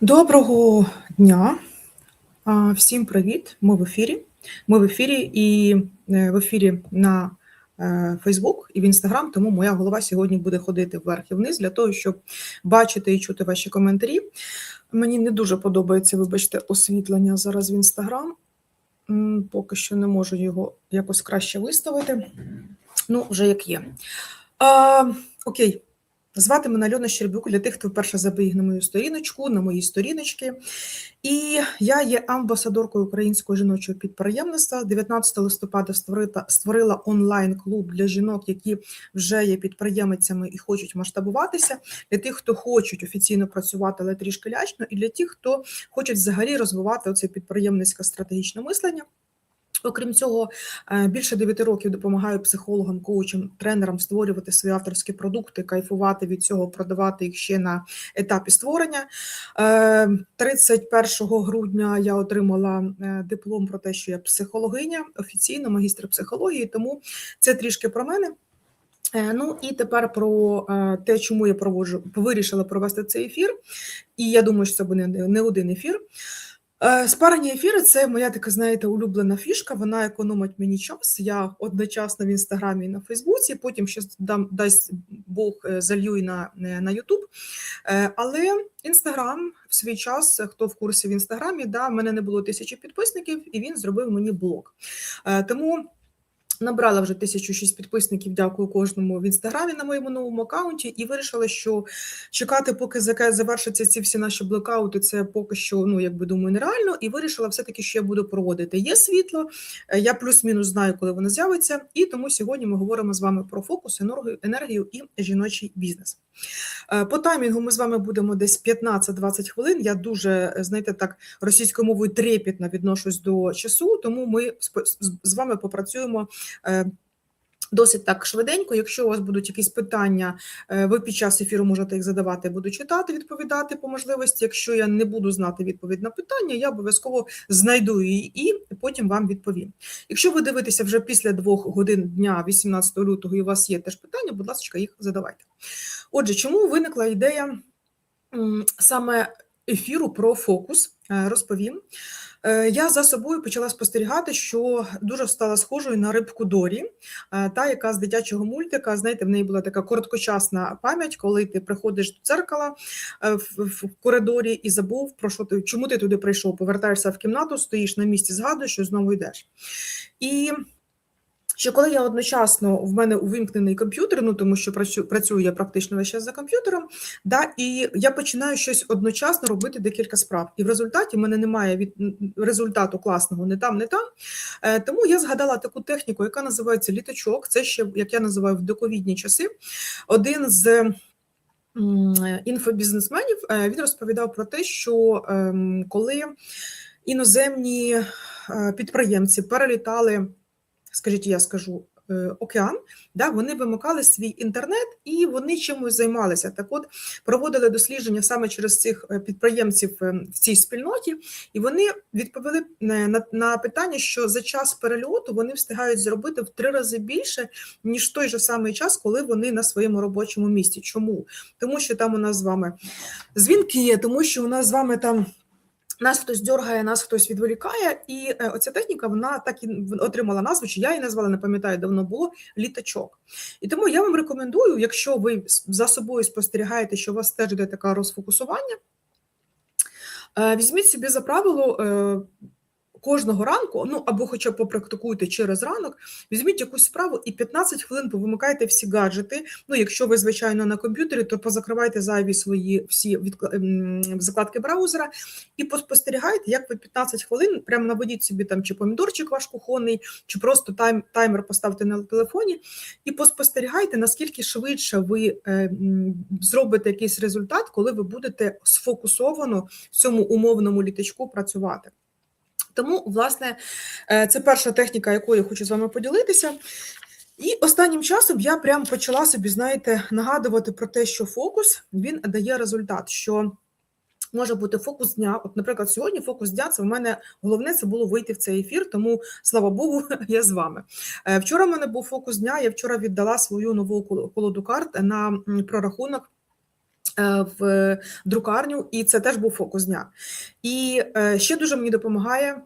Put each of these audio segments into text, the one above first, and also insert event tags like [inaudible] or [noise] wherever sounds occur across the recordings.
Доброго дня. Всім привіт! Ми в ефірі. Ми в ефірі і е, в ефірі на Facebook і в Instagram, тому моя голова сьогодні буде ходити вверх і вниз для того, щоб бачити і чути ваші коментарі. Мені не дуже подобається, вибачте, освітлення зараз в Instagram. М, Поки що не можу його якось краще виставити. Ну, вже як є. А, Окей. Звати мене Альона Щербюк для тих, хто вперше забіг на мою сторіночку, на мої сторіночки. І я є амбасадоркою українського жіночого підприємництва. 19 листопада створила, створила онлайн-клуб для жінок, які вже є підприємицями і хочуть масштабуватися. Для тих, хто хочуть офіційно працювати, але трішки лячно, і для тих, хто хоче взагалі розвивати оце підприємницьке стратегічне мислення. Окрім цього, е, більше 9 років допомагаю психологам, коучам, тренерам створювати свої авторські продукти, кайфувати від цього, продавати їх ще на етапі створення. Е, 31 грудня я отримала е, диплом про те, що я психологиня, офіційно магістр психології, тому це трішки про мене. Е, Ну і тепер про е, те, чому я проводжу, вирішила провести цей ефір. І я думаю, що це буде не один ефір. Е, Спарені ефіри це моя така, знаєте, улюблена фішка. Вона економить мені час. Я одночасно в інстаграмі і на Фейсбуці, потім ще дам дасть Бог е, залью і на, е, на Ютуб. Але інстаграм в свій час, хто в курсі в інстаграмі, да, в мене не було тисячі підписників, і він зробив мені блог. Тому. Набрала вже 1006 підписників. Дякую кожному в інстаграмі на моєму новому аккаунті, і вирішила, що чекати, поки завершаться ці всі наші блокаути, це поки що, ну якби думаю, нереально. І вирішила все-таки, що я буду проводити. Є світло, е, я плюс-мінус знаю, коли воно з'явиться. І тому сьогодні ми говоримо з вами про фокус, енергію, енергію і жіночий бізнес. Е, По таймінгу ми з вами будемо десь 15-20 хвилин. Я дуже, е, знаєте, так російською мовою трепетно відношусь до часу, тому ми з- вами попрацюємо. Досить так швиденько. Якщо у вас будуть якісь питання, е, ви під час ефіру можете їх задавати, буду читати, відповідати по можливості. Якщо я не буду знати відповідь на питання, я обов'язково знайду її і потім вам відповім. Якщо ви дивитеся вже після двох годин дня, 18 лютого, і у вас є теж питання, будь ласка, їх задавайте. Отже, чому виникла ідея саме ефіру про фокус? Е, Розповім. Е, Я за собою почала спостерігати, що дуже стала схожою на рибку Дорі, е, та яка з дитячого мультика, знаєте, в неї була така короткочасна пам'ять, коли ти приходиш до дзеркала в, в коридорі і забув про що ти, чому ти туди прийшов. Повертаєшся в кімнату, стоїш на місці, згадуєш, що знову йдеш. І що коли я одночасно в мене увімкнений комп'ютер, ну тому що працю, працюю я практично весь час за комп'ютером, да, і я починаю щось одночасно робити декілька справ. І в результаті в мене немає від результату класного не там, не там. Е, тому я згадала таку техніку, яка називається літачок. Це ще як я називаю в доковідні часи. Один з інфобізнесменів е, він розповідав про те, що ем, коли іноземні е, підприємці перелітали скажіть, я скажу. е, Океан, да, вони вимикали свій інтернет і вони чимось займалися. Так, от проводили дослідження саме через цих е, підприємців е, в цій спільноті, і вони відповіли на, на, питання, що за час перельоту вони встигають зробити в три рази більше, ніж той же самий час, коли вони на своєму робочому місці. Чому? Тому що там у нас з вами дзвінки, тому що у нас з вами там. Нас хтось дергає, нас хтось відволікає, і е, оця техніка вона так і отримала назву, чи я її назвала, не пам'ятаю, давно було літачок. І тому я вам рекомендую, якщо ви за собою спостерігаєте, що у вас теж йде таке розфокусування, е, візьміть собі за правило е, кожного ранку, ну або хоча б попрактикуйте через ранок, візьміть якусь справу і 15 хвилин повимикайте всі гаджети. Ну, якщо ви, звичайно, на комп'ютері, то позакривайте зайві свої всі відкла- ем, закладки браузера і поспостерігайте, як ви 15 хвилин прямо наведіть собі там чи помідорчик ваш кухонний, чи просто тайм, таймер поставте на телефоні, і поспостерігайте, наскільки швидше ви е, зробите якийсь результат, коли ви будете сфокусовано в цьому умовному літачку працювати. Тому, власне, е, це перша техніка, якою я хочу з вами поділитися. І останнім часом я прям почала собі, знаєте, нагадувати про те, що фокус він дає результат. що Може бути фокус дня. От, наприклад, сьогодні фокус дня це в мене головне це було вийти в цей ефір, тому слава Богу, [laughs] я з вами. Е, Вчора в мене був фокус дня. Я вчора віддала свою нову колоду карт на прорахунок в друкарню, і це теж був фокус дня. І е, ще дуже мені допомагає.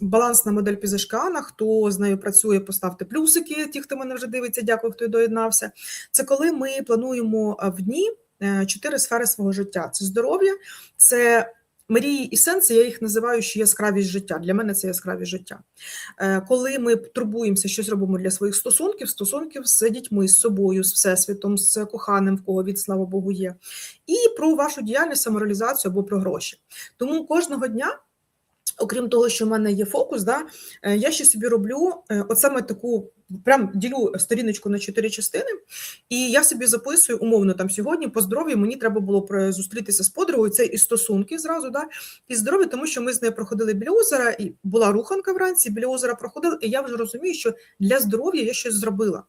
Балансна модель Пізашкана. Хто з нею працює, поставте плюсики. Ті, хто мене вже дивиться, дякую, хто доєднався. Це коли ми плануємо е, в дні е, чотири сфери свого життя: це здоров'я, це мрії і сенси. Я їх називаю ще яскравість життя. Для мене це яскравість життя. Е, Коли ми турбуємося, щось робимо для своїх стосунків, стосунків з дітьми, з собою, з всесвітом, з коханим, в кого від слава Богу є, і про вашу діяльність, самореалізацію або про гроші. Тому кожного дня. Окрім того, що в мене є фокус, да, е, я ще собі роблю е, от саме таку, прям ділю сторіночку на чотири частини, і я собі записую умовно там сьогодні по здоров'ю мені треба було зустрітися з подругою. Це і стосунки зразу, да, і здоров'я, тому що ми з нею проходили біля озера, і була руханка вранці, біля озера проходили, і я вже розумію, що для здоров'я я щось зробила.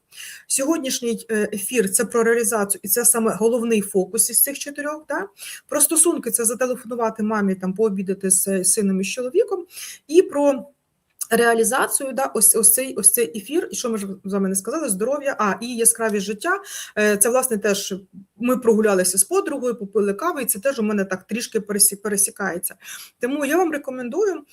Сьогоднішній е, ефір це про реалізацію, і це саме головний фокус із цих чотирьох. Да? Про стосунки це зателефонувати мамі, там пообідати з сином і з чоловіком, і про. Реалізацію, да, ось ось цей ось цей ефір, і що ми ж з вами не сказали? Здоров'я, а і яскравість життя. Е, Це власне теж ми прогулялися з подругою, попили кави, і це теж у мене так трішки пересікається. Тому я вам рекомендую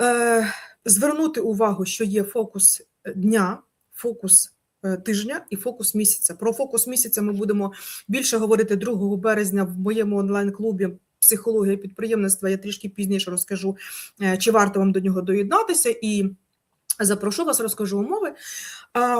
е, звернути увагу, що є фокус дня, фокус е, тижня і фокус місяця. Про фокус місяця ми будемо більше говорити 2 березня в моєму онлайн-клубі. Психологія підприємництва я трішки пізніше розкажу, е, чи варто вам до нього доєднатися, і запрошу вас, розкажу умови.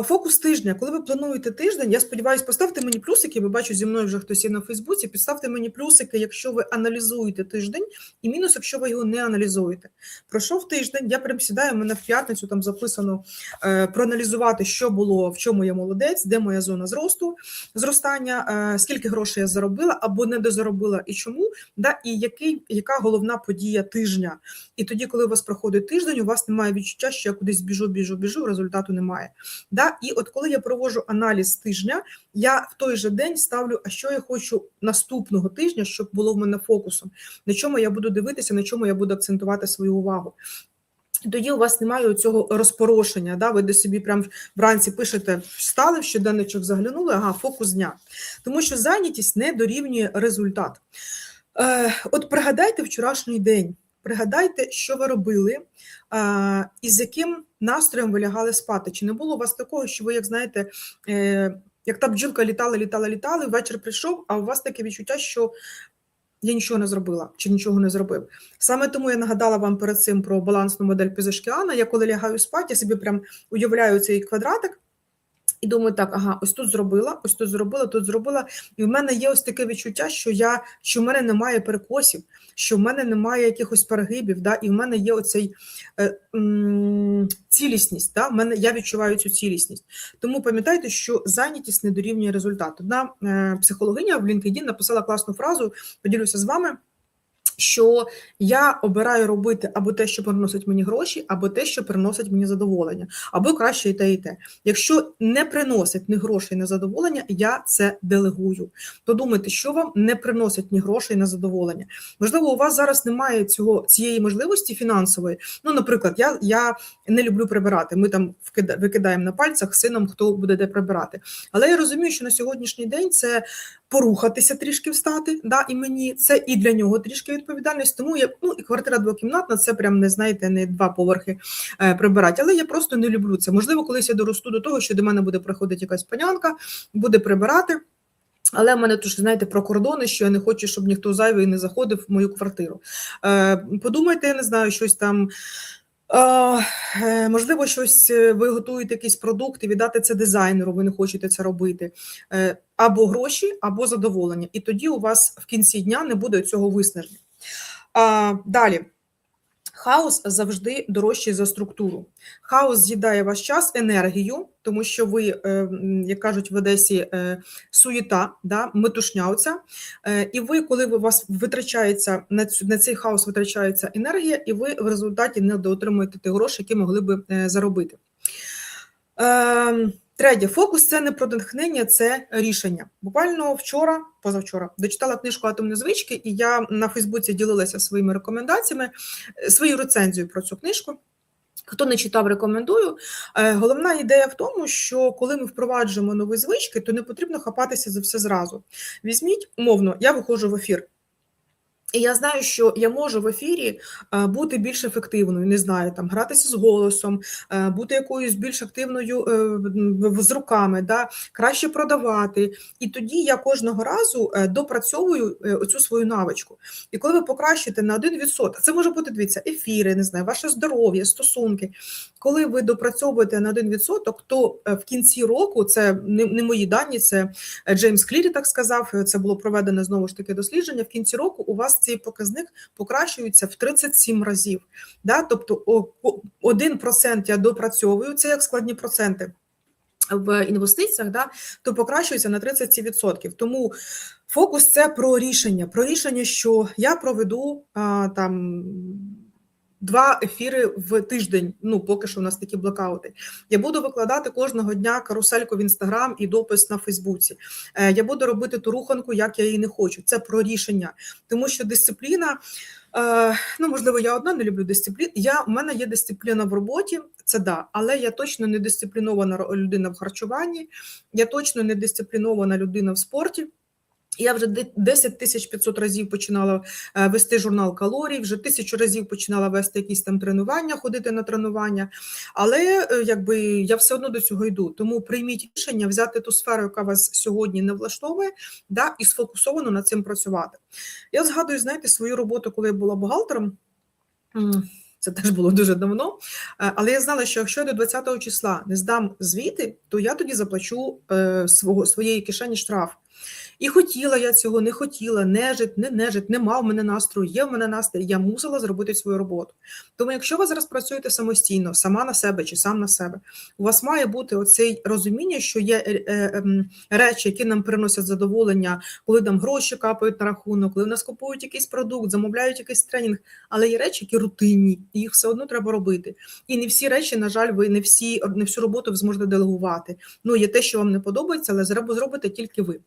Фокус тижня, коли ви плануєте тиждень, я сподіваюся, поставте мені плюсики, бо бачу зі мною вже хтось є на Фейсбуці. Підставте мені плюсики, якщо ви аналізуєте тиждень, і мінус, якщо ви його не аналізуєте. Пройшов тиждень, я прям сідаю, у мене в п'ятницю там записано е, проаналізувати, що було, в чому я молодець, де моя зона зросту, зростання, е, скільки грошей я заробила або не дозаробила, і чому, да, і який, яка головна подія тижня. І тоді, коли у вас проходить тиждень, у вас немає відчуття, що я кудись біжу, біжу, біжу, результату немає. Да? І от коли я проводжу аналіз тижня, я в той же день ставлю, а що я хочу наступного тижня, щоб було в мене фокусом, на чому я буду дивитися, на чому я буду акцентувати свою увагу. Тоді у вас немає цього розпорошення. Да? Ви до собі прям вранці пишете, встали в щоденничок, заглянули, ага, фокус дня. Тому що зайнятість не дорівнює результат. Е, от пригадайте вчорашній день, пригадайте, що ви робили, і з яким настроєм ви лягали спати. Чи не було у вас такого, що ви, як знаєте, е, як та бджілка літала, літала, літала, вечір прийшов, а у вас таке відчуття, що я нічого не зробила чи нічого не зробив. Саме тому я нагадала вам перед цим про балансну модель Пізашкіана. Я коли лягаю спати, я собі прям уявляю цей квадратик. І думаю, так, ага, ось тут зробила, ось тут зробила, тут зробила. І в мене є ось таке відчуття, що я що в мене немає перекосів, що в мене немає якихось перегибів, да, і в мене є оцей е, м, цілісність. Да, в мене я відчуваю цю цілісність. Тому пам'ятайте, що зайнятість не дорівнює результат. Одна е, психологиня в LinkedIn написала класну фразу, поділюся з вами. Що я обираю робити або те, що приносить мені гроші, або те, що приносить мені задоволення, або краще і те, і те. Якщо не приносить ні грошей, ні задоволення, я це делегую. То думайте, що вам не приносить ні грошей, ні задоволення. Можливо, у вас зараз немає цього цієї можливості фінансової. Ну, наприклад, я я не люблю прибирати. Ми там викидаємо на пальцях сином, хто буде де прибирати. Але я розумію, що на сьогоднішній день це порухатися трішки встати, да, і мені це і для нього трішки відповідальність. Тому я ну і квартира двокімнатна, це прям не знаєте, не два поверхи е, прибирати. Але я просто не люблю це. Можливо, колись я доросту до того, що до мене буде приходити якась панянка, буде прибирати. Але в мене тут, знаєте, про кордони, що я не хочу, щоб ніхто зайвий не заходив в мою квартиру. Е, подумайте, я не знаю, щось там. Е, е, можливо, щось е, ви готуєте якийсь продукт і віддати це дизайнеру, ви не хочете це робити. Або гроші, або задоволення. І тоді у вас в кінці дня не буде цього виснаження. Далі. Хаос завжди дорожчий за структуру. Хаос з'їдає ваш час, енергію, тому що ви, е, як кажуть в Одесі, е, суєта, да, метушня. Е, І ви, коли у вас витрачається на цей хаос, витрачається енергія, і ви в результаті не доотримуєте ті гроші, які могли би заробити. Третє, фокус це не про натхнення, це рішення. Буквально вчора, позавчора, дочитала книжку Атомні звички, і я на Фейсбуці ділилася своїми рекомендаціями, е, свою рецензію про цю книжку. Хто не читав, рекомендую. Е, Головна ідея в тому, що коли ми впроваджуємо нові звички, то не потрібно хапатися за все зразу. Візьміть, умовно, я виходжу в ефір. І я знаю, що я можу в ефірі е, бути більш ефективною, не знаю, там гратися з голосом, е, бути якоюсь більш активною е, з руками, да, краще продавати. І тоді я кожного разу допрацьовую оцю свою навичку. І коли ви покращите на 1%, це може бути дивіться, ефіри, не знаю, ваше здоров'я, стосунки. Коли ви допрацьовуєте на 1%, то в кінці року це не, мої дані, це Джеймс Клірі так сказав. Це було проведено знову ж таки дослідження. В кінці року у вас цей показник покращується в 37 разів. Да? Тобто о- о- 1% я допрацьовую, це як складні проценти. В інвестиціях, да, то покращується на 37%. Тому фокус це про рішення. Про рішення, що я проведу а, там два ефіри в тиждень. Ну, поки що у нас такі блокаути. Я буду викладати кожного дня карусельку в інстаграм і допис на Фейсбуці. Е, Я буду робити ту руханку, як я її не хочу. Це про рішення, тому що дисципліна. е, Ну, можливо, я одна не люблю дисципліну. Я у мене є дисципліна в роботі, це да, але я точно не дисциплінована людина в харчуванні, я точно не дисциплінована людина в спорті. Я вже де- 10 тисяч 500 разів починала е, вести журнал калорій, вже тисячу разів починала вести якісь там тренування, ходити на тренування. Але е, якби я все одно до цього йду. Тому прийміть рішення взяти ту сферу, яка вас сьогодні не влаштовує, да, і сфокусовано над цим працювати. Я згадую, знаєте, свою роботу, коли я була бухгалтером. Це теж було дуже давно. Е, Але я знала, що якщо я до 20 числа не здам звіти, то я тоді заплачу свого своєї кишені штраф. І хотіла я цього, не хотіла, нежить, не нежить, нема в мене настрою, є в мене настрій, я мусила зробити свою роботу. Тому, якщо ви зараз працюєте самостійно, сама на себе чи сам на себе, у вас має бути оцей розуміння, що є е, е, ем, речі, які нам приносять задоволення, коли нам гроші капають на рахунок, коли в нас купують якийсь продукт, замовляють якийсь тренінг, але є речі, які рутинні, і їх все одно треба робити. І не всі речі, на жаль, ви не всі не всю роботу ви зможете делегувати. Ну, є те, що вам не подобається, але зробите тільки ви.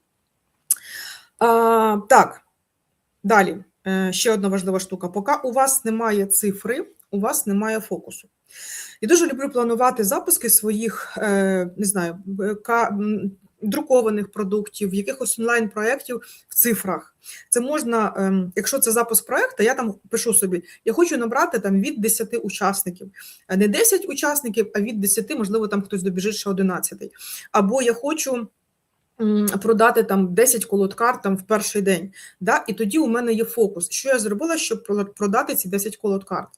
Так, далі. Е, Ще одна важлива штука. Поки у вас немає цифри, у вас немає фокусу. Я дуже люблю планувати запуски своїх, е, не знаю, е, друкованих продуктів, якихось онлайн-проєктів в цифрах. Це можна, ем, якщо це запуск проєкту, я там пишу собі, я хочу набрати там від 10 учасників. Не 10 учасників, а від 10, можливо, там хтось добіжить ще 11. Або я хочу продати там 10 колод карт там в перший день. Да? І тоді у мене є фокус. Що я зробила, щоб продати ці 10 колод карт?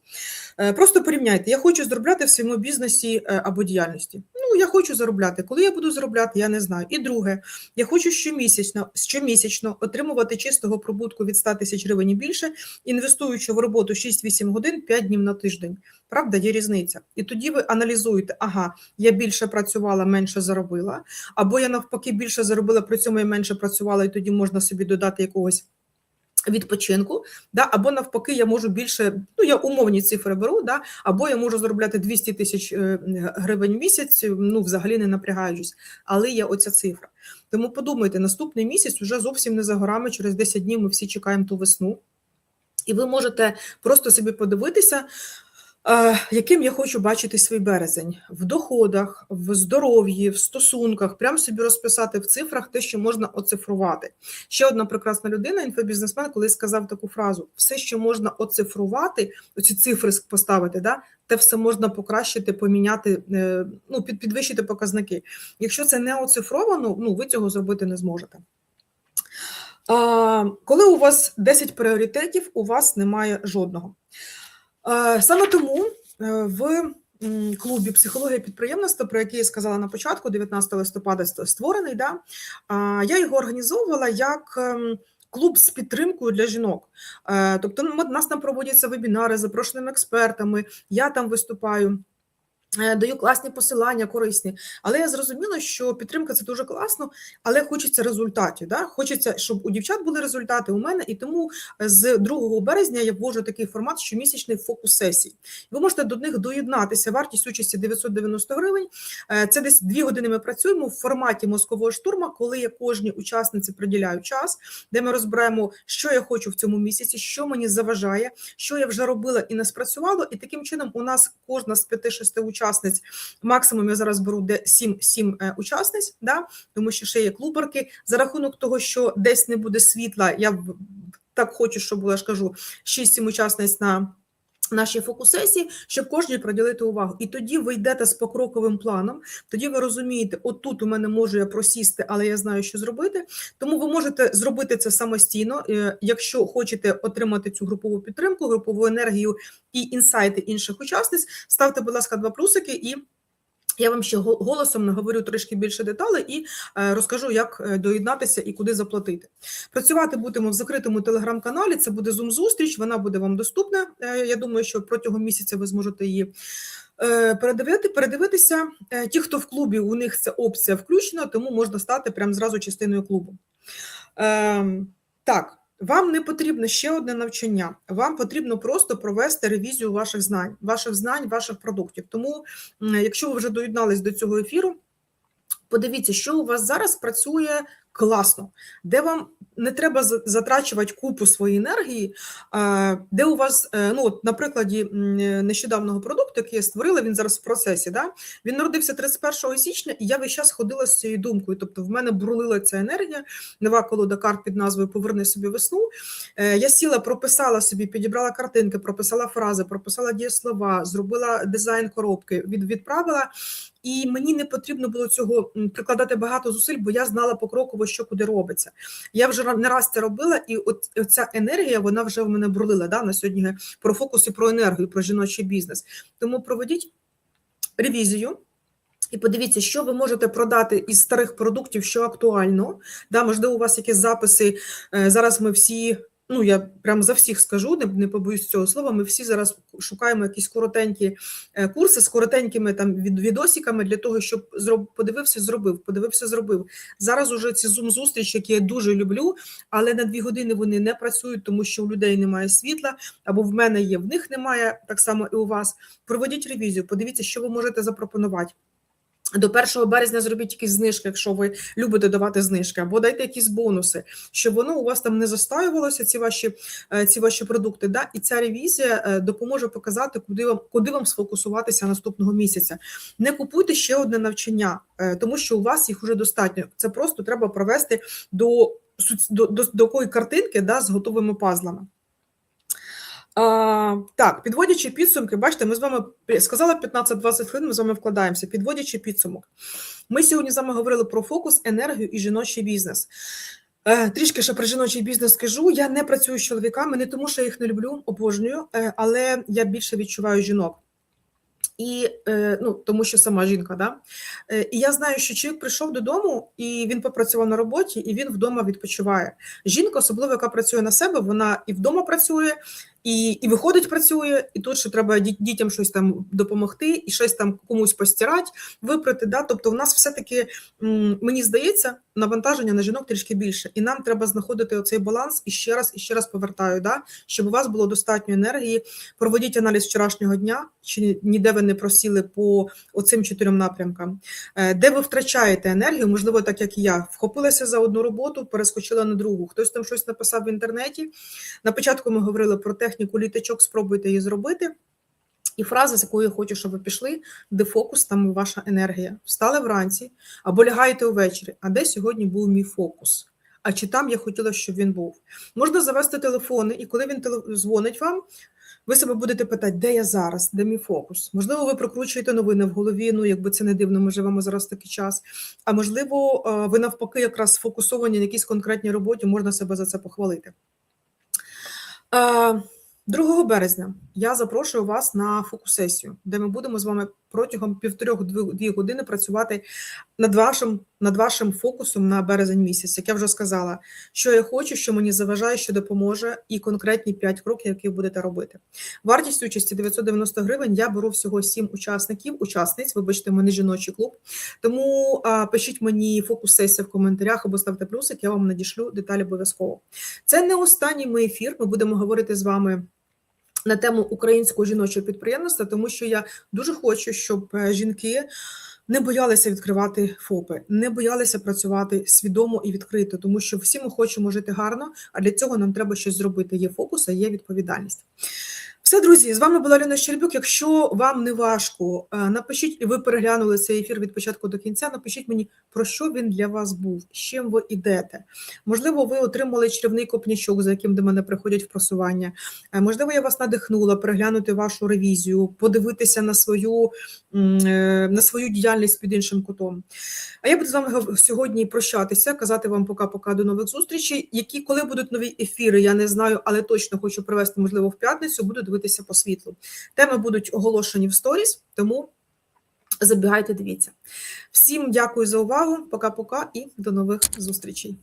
Е, Просто порівняйте, я хочу зробляти в своєму бізнесі е, або діяльності. Ну, я хочу заробляти. Коли я буду заробляти, я не знаю. І друге, я хочу щомісячно, щомісячно отримувати чистого прибутку від 100 тисяч гривень і більше, інвестуючи в роботу 6-8 годин 5 днів на тиждень. Правда, є різниця. І тоді ви аналізуєте, ага, я більше працювала, менше заробила, або я навпаки більше заробила, при цьому я менше працювала, і тоді можна собі додати якогось. Відпочинку, да, або навпаки, я можу більше, ну я умовні цифри беру, да, або я можу заробляти 200 тисяч е, гривень в місяць, ну взагалі не напрягаючись, але є оця цифра. Тому подумайте, наступний місяць вже зовсім не за горами, через 10 днів ми всі чекаємо ту весну, і ви можете просто собі подивитися, яким я хочу бачити свій березень в доходах, в здоров'ї, в стосунках, прям собі розписати в цифрах те, що можна оцифрувати. Ще одна прекрасна людина, інфобізнесмен, коли сказав таку фразу: все, що можна оцифрувати, оці цифри поставити, да, те все можна покращити, поміняти, е, ну, під, підвищити показники. Якщо це не оцифровано, ну ви цього зробити не зможете. Коли у вас 10 пріоритетів, у вас немає жодного. А, саме тому е, в клубі психологія підприємництва, про який я сказала на початку, 19 листопада створений, да, я його організовувала як. ем, Клуб з підтримкою для жінок. Е, Тобто, ну, нас там проводяться вебінари з запрошеними експертами, я там виступаю. Е, Даю класні посилання, корисні, але я зрозуміла, що підтримка це дуже класно, але хочеться результатів. Да? Хочеться, щоб у дівчат були результати у мене, і тому з 2 березня я ввожу такий формат щомісячний фокус сесій. Ви можете до них доєднатися. Вартість участі 990 гривень. Е, Це десь дві години. Ми працюємо в форматі мозкового штурма, коли я кожній учасниці приділяю час, де ми розбираємо, що я хочу в цьому місяці, що мені заважає, що я вже робила і не спрацювало. І таким чином у нас кожна з 5-6 учасниць Максимум я зараз беру де 7, 7 е, учасниць, да, тому що ще є клуберки. За рахунок того, що десь не буде світла, я так хочу, щоб було, я ж кажу, 6-7 учасниць на нашій фокус-сесії, щоб кожній приділити увагу. І тоді ви йдете з покроковим планом, тоді ви розумієте, отут у мене можу я просісти, але я знаю, що зробити. Тому ви можете зробити це самостійно, е, якщо хочете отримати цю групову підтримку, групову енергію і інсайти інших учасниць, ставте, будь ласка, два плюсики і. Я вам ще голосом наговорю трішки більше деталей і е, розкажу, як е, доєднатися і куди заплатити. Працювати будемо в закритому телеграм-каналі. Це буде Zoom-зустріч, вона буде вам доступна. Е, Я думаю, що протягом місяця ви зможете її передивити, передивитися. Ті, хто в клубі, у них ця опція включена, тому можна стати прямо зразу частиною клубу. Ем, Так. Вам не потрібно ще одне навчання. Вам потрібно просто провести ревізію ваших знань, ваших знань, ваших продуктів. Тому, якщо ви вже доєднались до цього ефіру, подивіться, що у вас зараз працює класно, де вам не треба затрачувати купу своєї енергії, де у вас, е, ну от на прикладі нещодавнього продукту, який я створила, він зараз в процесі. Да? Він народився 31 січня, і я весь час ходила з цією думкою. Тобто, в мене бурлила ця енергія, нова колода карт під назвою Поверни собі весну. Е, Я сіла, прописала собі, підібрала картинки, прописала фрази, прописала дієслова, зробила дизайн коробки, від, відправила. І мені не потрібно було цього прикладати багато зусиль, бо я знала покроково, що куди робиться. Я вже ра- не раз це робила, і от ця енергія вона вже в мене бурлила. Да? На сьогодні про фокус і про енергію, про жіночий бізнес. Тому проведіть ревізію. І подивіться, що ви можете продати із старих продуктів, що актуально. Да, можливо, у вас якісь записи. е, Зараз ми всі, ну я прям за всіх скажу, не, не побоюсь цього слова. Ми всі зараз шукаємо якісь коротенькі е, курси з коротенькими там від, відосиками для того, щоб зроб, подивився, зробив, подивився, зробив. Зараз уже ці зум-зустрічі, які я дуже люблю, але на дві години вони не працюють, тому що у людей немає світла, або в мене є, в них немає, так само і у вас. Проведіть ревізію, подивіться, що ви можете запропонувати. До 1 березня зробіть якісь знижки, якщо ви любите давати знижки, або дайте якісь бонуси, щоб воно у вас там не застаювалося, ці ваші е, ці ваші продукти. Да? І ця ревізія е, допоможе показати, куди вам куди вам сфокусуватися наступного місяця. Не купуйте ще одне навчання, е, тому що у вас їх вже достатньо. Це просто треба провести до до, до, до такої картинки да, з готовими пазлами. А, так, підводячи підсумки, бачите, ми з вами сказала 15-20 хвилин, ми з вами вкладаємося. Підводячи підсумок. Ми сьогодні з вами говорили про фокус, енергію і жіночий бізнес. Е, Трішки ще про жіночий бізнес скажу. Я не працюю з чоловіками, не тому, що я їх не люблю, обожнюю, е, але я більше відчуваю жінок. І е, ну, тому що сама жінка, да? Е, і я знаю, що чоловік прийшов додому, і він попрацював на роботі, і він вдома відпочиває. Жінка, особливо яка працює на себе, вона і вдома працює, і і виходить, працює, і тут ще треба дітям щось там допомогти, і щось там комусь постирати, випрати. Да? Тобто, в нас все-таки мені здається, навантаження на жінок трішки більше, і нам треба знаходити оцей баланс і ще раз і ще раз повертаю, да? щоб у вас було достатньо енергії. Проводіть аналіз вчорашнього дня, чи ніде ви не просіли по оцим чотирьом напрямкам, Е, де ви втрачаєте енергію, можливо, так як і я, вхопилася за одну роботу, перескочила на другу. Хтось там щось написав в інтернеті. На початку ми говорили про техніку літачок, спробуйте її зробити. І фраза, з якою я хочу, щоб ви пішли, де фокус, там ваша енергія. Встали вранці або лягаєте увечері. А де сьогодні був мій фокус? А чи там я хотіла, щоб він був? Можна завести телефони, і коли він дзвонить вам, ви себе будете питати, де я зараз, де мій фокус? Можливо, ви прокручуєте новини в голові. Ну, якби це не дивно, ми живемо зараз такий час. А можливо, ви навпаки, якраз сфокусовані на якійсь конкретній роботі, можна себе за це похвалити. Е, 2 березня я запрошую вас на фокус-сесію, де ми будемо з вами протягом півторьох-дві години працювати над вашим, над вашим фокусом на березень місяць. Як я вже сказала, що я хочу, що мені заважає, що допоможе, і конкретні 5 кроків, які будете робити. Вартість участі 990 гривень. Я беру всього 7 учасників, учасниць. Вибачте, мене жіночий клуб. Тому а, пишіть мені фокус сесія в коментарях або ставте плюсик, я вам надішлю деталі обов'язково. Це не останній мій ефір. Ми будемо говорити з вами. На тему українського жіночого підприємництва, тому що я дуже хочу, щоб е, жінки не боялися відкривати ФОПи, не боялися працювати свідомо і відкрито, тому що всі ми хочемо жити гарно, а для цього нам треба щось зробити. Є фокус, а є відповідальність. Все, друзі, з вами була Ліна Щербюк. Якщо вам не важко, е, напишіть, і ви переглянули цей ефір від початку до кінця. Напишіть мені, про що він для вас був, з чим ви йдете. Можливо, ви отримали чарівний копнячок, за яким до мене приходять в просування. Е, Можливо, я вас надихнула переглянути вашу ревізію, подивитися на свою, е, на свою діяльність під іншим кутом. А я буду з вами сьогодні прощатися, казати вам пока-пока до нових зустрічей. Які коли будуть нові ефіри, я не знаю, але точно хочу привести, можливо, в п'ятницю. Буду дивитися по світлу. Теми будуть оголошені в сторіс, тому забігайте, дивіться. Всім дякую за увагу. Пока-пока і до нових зустрічей.